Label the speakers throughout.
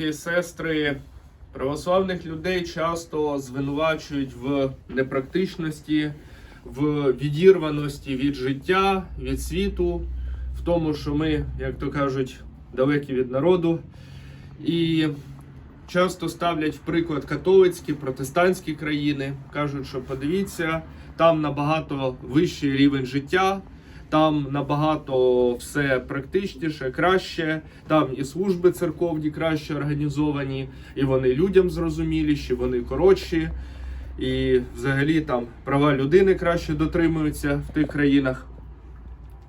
Speaker 1: і сестри православних людей часто звинувачують в непрактичності, в відірваності від життя, від світу, в тому, що ми, як то кажуть, далекі від народу. І часто ставлять в приклад католицькі, протестантські країни, кажуть, що подивіться, там набагато вищий рівень життя. Там набагато все практичніше, краще. Там і служби церковні краще організовані, і вони людям зрозуміліші, вони коротші, і взагалі там права людини краще дотримуються в тих країнах.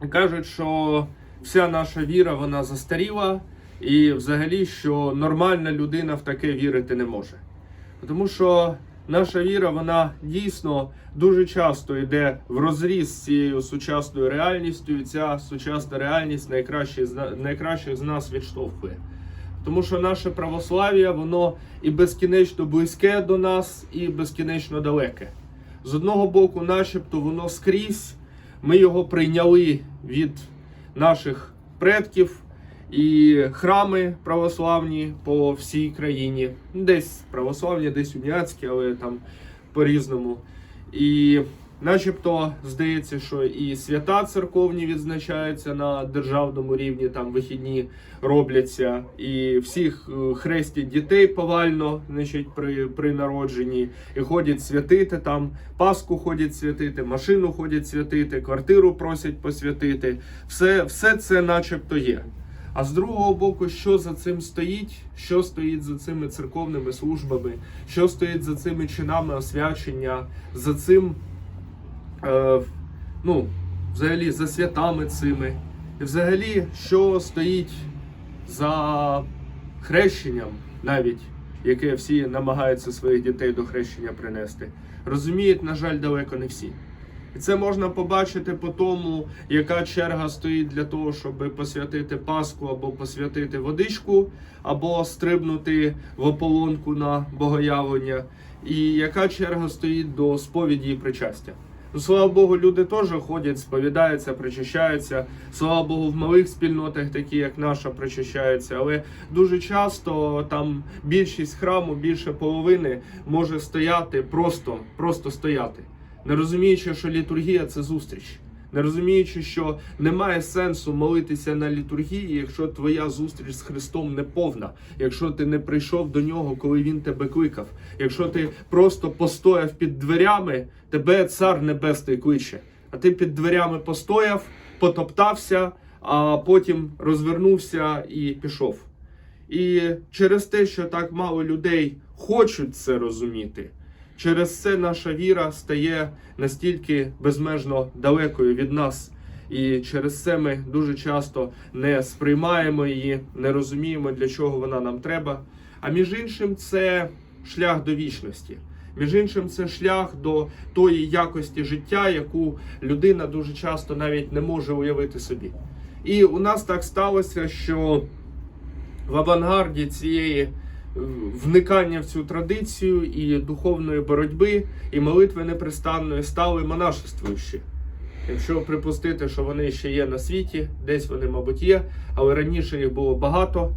Speaker 1: Кажуть, що вся наша віра вона застаріла, і взагалі, що нормальна людина в таке вірити не може. Тому що наша віра, вона дійсно дуже часто йде в розріз з цією сучасною реальністю, і ця сучасна реальність найкраще, найкращих з нас відштовхує. Тому що наше православ'я, воно і безкінечно близьке до нас, і безкінечно далеке. З одного боку, начебто, воно скрізь, ми його прийняли від наших предків, і храми православні по всій країні. Десь православні, десь уніатські, але там по-різному. І начебто здається, що і свята церковні відзначаються на державному рівні, там вихідні робляться, і всіх е, хрестять дітей повально, значить, при, при народженні, і ходять святити там, Пасху ходять святити, машину ходять святити, квартиру просять посвятити. Все, все це начебто є. А з другого боку, що за цим стоїть? Що стоїть за цими церковними службами? Що стоїть за цими чинами освячення, за цим, е, ну, взагалі, за святами цими? І взагалі, що стоїть за хрещенням, навіть яке всі намагаються своїх дітей до хрещення принести? Розуміють, на жаль, далеко не всі. І це можна побачити по тому, яка черга стоїть для того, щоб посвятити Пасху або посвятити водичку, або стрибнути в ополонку на богоявлення, і яка черга стоїть до сповіді і причастя. Ну, слава Богу, люди теж ходять, сповідаються, причащаються. Слава Богу, в малих спільнотах, такі як наша, причащаються. Але дуже часто там більшість храму, більше половини може стояти просто, просто стояти не розуміючи, що літургія це зустріч, не розуміючи, що немає сенсу молитися на літургії, якщо твоя зустріч з Христом не повна, якщо ти не прийшов до нього, коли він тебе кликав, якщо ти просто постояв під дверями, тебе цар небесний кличе, а ти під дверями постояв, потоптався, а потім розвернувся і пішов. І через те, що так мало людей хочуть це розуміти, через це наша віра стає настільки безмежно далекою від нас. І через це ми дуже часто не сприймаємо її, не розуміємо, для чого вона нам треба. А між іншим, це шлях до вічності. Між іншим, це шлях до тої якості життя, яку людина дуже часто навіть не може уявити собі. І у нас так сталося, що в авангарді цієї вникання в цю традицію і духовної боротьби, і молитви непрестанної стали монашествуючі. Якщо припустити, що вони ще є на світі, десь вони, мабуть, є, але раніше їх було багато.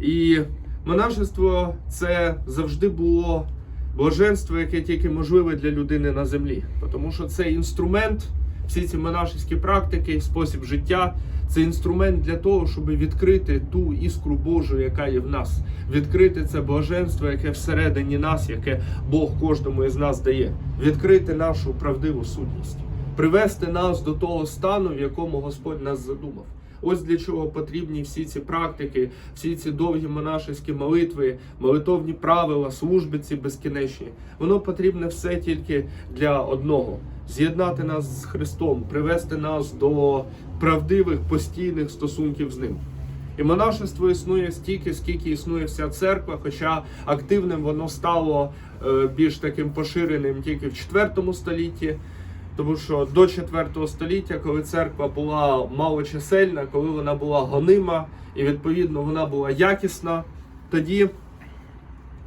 Speaker 1: І монашество це завжди було блаженство, яке тільки можливе для людини на землі. Тому що це інструмент, всі ці монашеські практики, спосіб життя це інструмент для того, щоб відкрити ту іскру Божу, яка є в нас, відкрити це блаженство, яке всередині нас, яке Бог кожному із нас дає, відкрити нашу правдиву сутність, привести нас до того стану, в якому Господь нас задумав. Ось для чого потрібні всі ці практики, всі ці довгі монашеські молитви, молитовні правила, служби ці безкінечні. Воно потрібне все тільки для одного: з'єднати нас з Христом, привести нас до правдивих постійних стосунків з ним. І монашество існує стільки, скільки існує вся церква, хоча активним воно стало е, більш таким поширеним тільки в 4 столітті. Тому що до 4 століття, коли церква була малочисельна, коли вона була гонима і відповідно вона була якісна, тоді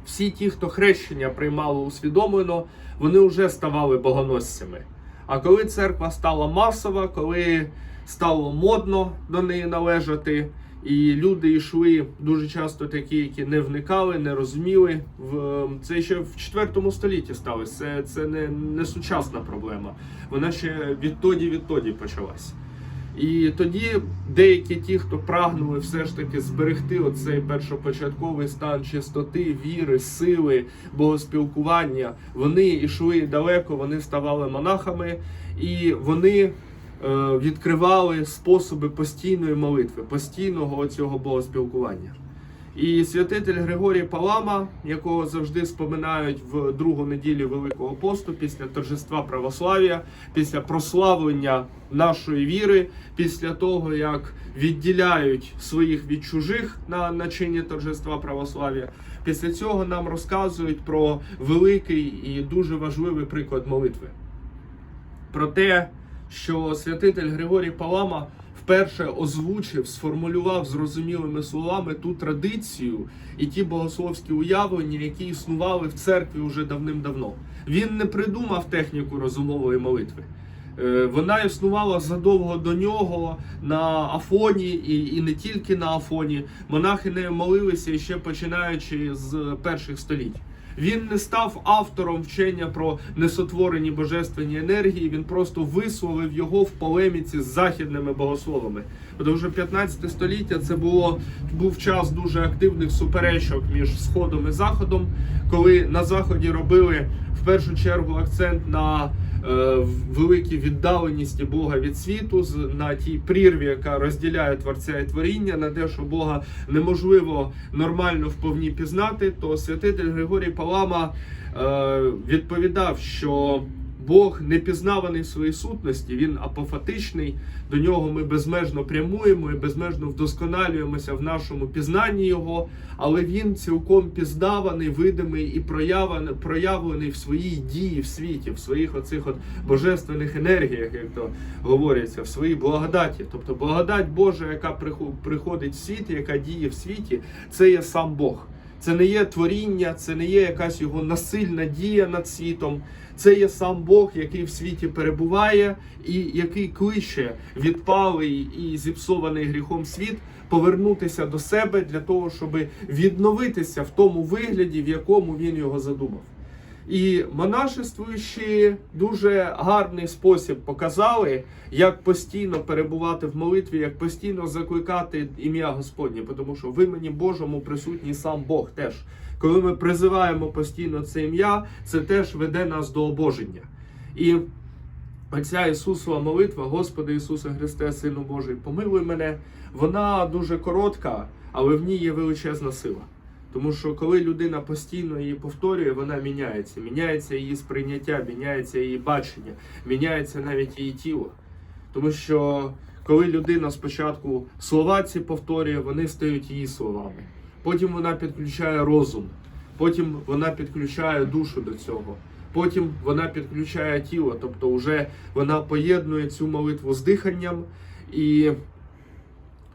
Speaker 1: всі ті, хто хрещення приймали усвідомлено, вони вже ставали богоносцями. А коли церква стала масова, коли стало модно до неї належати, І люди йшли дуже часто такі, які не вникали, не розуміли. В це ще в 4 столітті сталося. Це, це не, не сучасна проблема. Вона ще відтоді відтоді почалась. І тоді деякі ті, хто прагнули все ж таки зберегти оцей першопочатковий стан чистоти, віри, сили, богоспілкування, вони йшли далеко, вони ставали монахами, і вони е, відкривали способи постійної молитви, постійного цього богоспілкування. І святитель Григорій Палама, якого завжди споминають в другу неділю Великого посту, після торжества православ'я, після прославлення нашої віри, після того як відділяють своїх від чужих на начині торжества православ'я. Після цього нам розказують про великий і дуже важливий приклад молитви. Про те, що святитель Григорій Палама вперше озвучив, сформулював зрозумілими словами ту традицію і ті богословські уявлення, які існували в церкві уже давним-давно. Він не придумав техніку розумової молитви. Е, Вона існувала задовго до нього на Афоні, і, і не тільки на Афоні. Монахи нею молилися ще починаючи з перших століть. Він не став автором вчення про несотворені божественні енергії. Він просто висловив його в полеміці з західними богословами. Тому що 15 століття це було був час дуже активних суперечок між сходом і заходом, коли на заході робили в першу чергу акцент на великій віддаленісті Бога від світу, на тій прірві, яка розділяє творця і творіння, на те, що Бога неможливо нормально вповні пізнати, то святитель Григорій Палама е, відповідав, що Бог не пізнаваний в своїй сутності, він апофатичний. До нього ми безмежно прямуємо і безмежно вдосконалюємося в нашому пізнанні його, але він цілком пізнаваний, видимий і проявлений, проявлений в своїй дії в світі, в своїх оцих от божественних енергіях, як то говориться, в своїй благодаті. Тобто благодать Божа, яка приходить в світ, яка діє в світі, це є сам Бог. Це не є творіння, це не є якась його насильна дія над світом. Це є сам Бог, який в світі перебуває, і який кличе відпалий і зіпсований гріхом світ повернутися до себе для того, щоб відновитися в тому вигляді, в якому він його задумав. І монашествуючі дуже гарний спосіб показали, як постійно перебувати в молитві, як постійно закликати ім'я Господнє, тому що в імені Божому присутній сам Бог теж. Коли ми призиваємо постійно це ім'я, це теж веде нас до обоження. І Оця Ісусова молитва, Господи Ісусе Христе, Сину Божий, помилуй мене, вона дуже коротка, але в ній є величезна сила. Тому що коли людина постійно її повторює, вона міняється. Міняється її сприйняття, міняється її бачення, міняється навіть її тіло. Тому що коли людина спочатку слова ці повторює, вони стають її словами. Потім вона підключає розум, потім вона підключає душу до цього. Потім вона підключає тіло, тобто вже вона поєднує цю молитву з диханням, і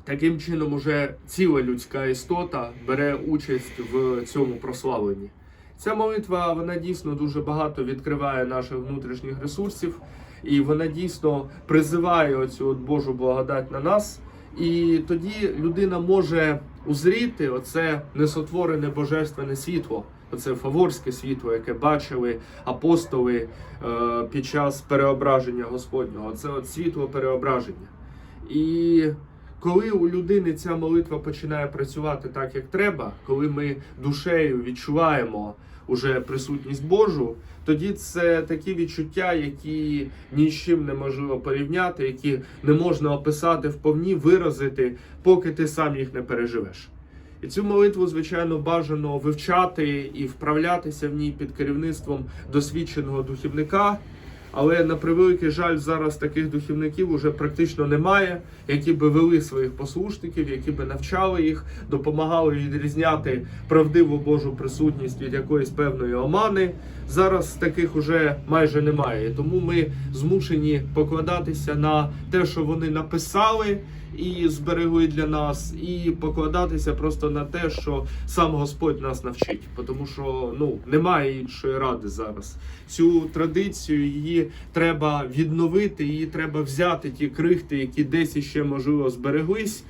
Speaker 1: таким чином уже ціла людська істота бере участь в цьому прославленні. Ця молитва вона дійсно дуже багато відкриває наших внутрішніх ресурсів, і вона дійсно призиває оцю от Божу благодать на нас. І тоді людина може узріти оце несотворене божественне світло, оце фаворське світло, яке бачили апостоли е, під час переображення Господнього. Це от світло переображення. І коли у людини ця молитва починає працювати так, як треба, коли ми душею відчуваємо уже присутність Божу, тоді це такі відчуття, які ні з чим неможливо порівняти, які не можна описати вповні, виразити, поки ти сам їх не переживеш. І цю молитву, звичайно, бажано вивчати і вправлятися в ній під керівництвом досвідченого духівника. Але на превеликий жаль, зараз таких духівників уже практично немає, які би вели своїх послушників, які би навчали їх, допомагали відрізняти правдиву Божу присутність від якоїсь певної омани. Зараз таких уже майже немає. Тому ми змушені покладатися на те, що вони написали і зберегли для нас, і покладатися просто на те, що сам Господь нас навчить, тому що ну немає іншої ради зараз. Цю традицію її треба відновити, її треба взяти ті крихти, які десь іще можливо збереглись.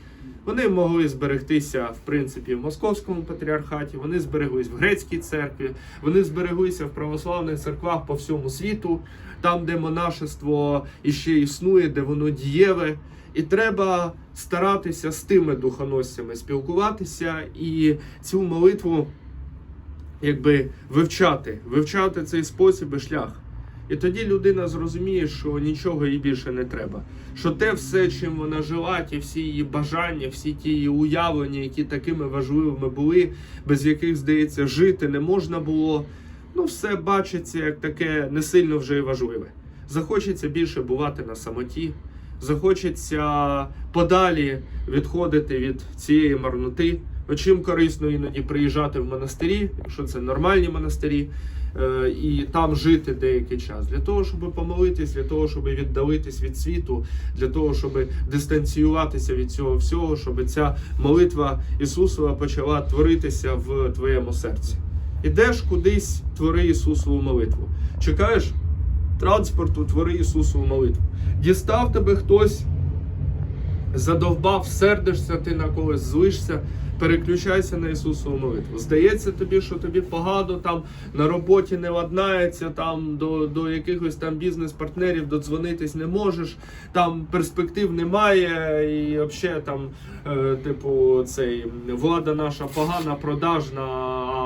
Speaker 1: Вони могли зберегтися в принципі в московському патріархаті, вони збереглись в грецькій церкві, вони збереглися в православних церквах по всьому світу, там, де монашество іще існує, де воно дієве. І треба старатися з тими духоносцями спілкуватися і цю молитву якби вивчати, вивчати цей спосіб і шлях. І тоді людина зрозуміє, що нічого їй більше не треба. Що те все, чим вона жила, ті всі її бажання, всі ті її уявлення, які такими важливими були, без яких, здається, жити не можна було. Ну, все бачиться як таке не сильно вже і важливе. Захочеться більше бувати на самоті, захочеться подалі відходити від цієї марноти. От Чим корисно іноді приїжджати в монастирі, якщо це нормальні монастирі, е, і там жити деякий час для того, щоб помолитись, для того, щоб віддалитись від світу, для того, щоб дистанціюватися від цього всього, щоб ця молитва Ісусова почала творитися в твоєму серці. Ідеш кудись, твори Ісусову молитву. Чекаєш транспорту, твори Ісусову молитву. Дістав тебе хтось, задовбав, сердишся, ти на когось злишся. Переключайся на Ісусову молитву. Здається тобі, що тобі погано там на роботі не ладнається, там до, до якихось там бізнес-партнерів додзвонитись не можеш, там перспектив немає, і взагалі там, е, типу, цей влада наша погана, продажна,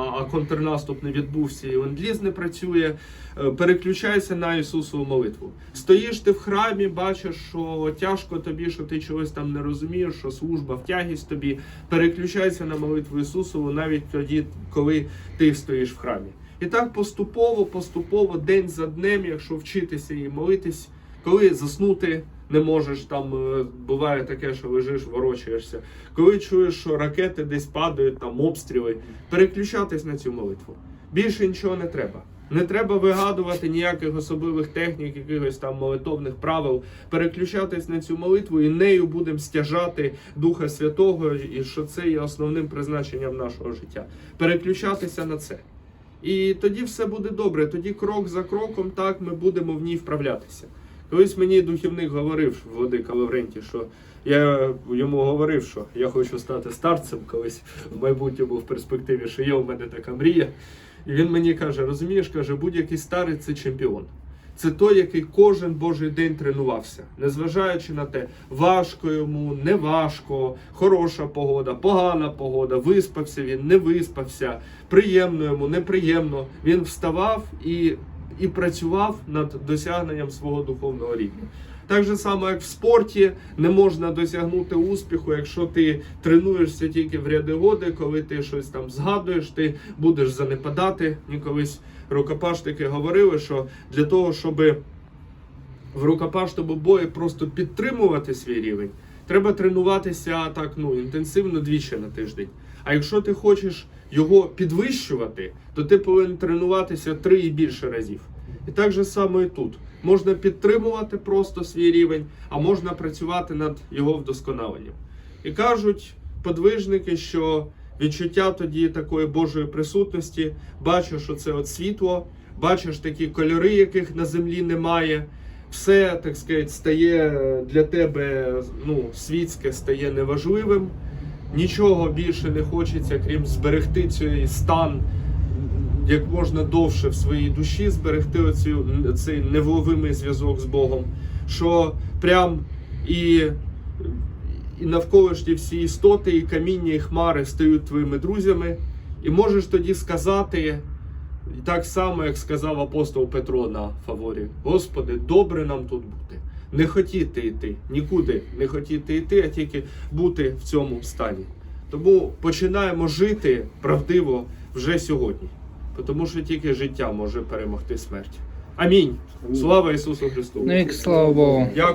Speaker 1: а, контрнаступ не відбувся, і ленд-ліз не працює. Е, Переключайся на Ісусову молитву. Стоїш ти в храмі, бачиш, що тяжко тобі, що ти чогось там не розумієш, що служба втягість тобі. Переключайся на молитву Ісусову навіть тоді, коли ти стоїш в храмі. І так поступово, поступово, день за днем, якщо вчитися і молитись, коли заснути не можеш, там е, буває таке, що лежиш, ворочаєшся. Коли чуєш, що ракети десь падають, там обстріли, переключатись на цю молитву. Більше нічого не треба. Не треба вигадувати ніяких особливих технік, якихось там молитовних правил. Переключатись на цю молитву і нею будемо стяжати Духа Святого, і що це є основним призначенням нашого життя. Переключатися на це. І тоді все буде добре. Тоді крок за кроком, так ми будемо в ній вправлятися. Колись мені духівник говорив, Владика Лаврентій, що я йому говорив, що я хочу стати старцем колись в майбутньому в перспективі, що є у мене така мрія. І він мені каже: розумієш, каже, будь-який старець це чемпіон. Це той, який кожен божий день тренувався, незважаючи на те, важко йому, не важко, хороша погода, погана погода, виспався він, не виспався, приємно йому, неприємно. Він вставав і, і працював над досягненням свого духовного рівня. Так же само, як в спорті, не можна досягнути успіху, якщо ти тренуєшся тільки в ряди годи, коли ти щось там згадуєш, ти будеш занепадати. Мені колись рукопашники говорили, що для того, щоб в рукопашному бої просто підтримувати свій рівень, треба тренуватися так ну інтенсивно двічі на тиждень. А якщо ти хочеш його підвищувати, то ти повинен тренуватися три і більше разів. І так же само і тут. Можна підтримувати просто свій рівень, а можна працювати над його вдосконаленням. І кажуть подвижники, що відчуття тоді такої Божої присутності, бачиш, що це от світло, бачиш такі кольори, яких на землі немає. Все, так сказати, стає для тебе ну, світське стає неважливим. Нічого більше не хочеться, крім зберегти цей стан як можна довше в своїй душі зберегти оцю, цей невловимий зв'язок з Богом, що прям і, і навколишні всі істоти, і каміння, і хмари стають твоїми друзями, і можеш тоді сказати. Так само, як сказав апостол Петро на фаворі: Господи, добре нам тут бути. Не хотіти йти, нікуди не хотіти йти, а тільки бути в цьому стані. Тому починаємо жити правдиво вже сьогодні, тому що тільки життя може перемогти смерть. Амінь. Слава Ісусу Христу!
Speaker 2: Ну слава Богу.
Speaker 1: Дякую.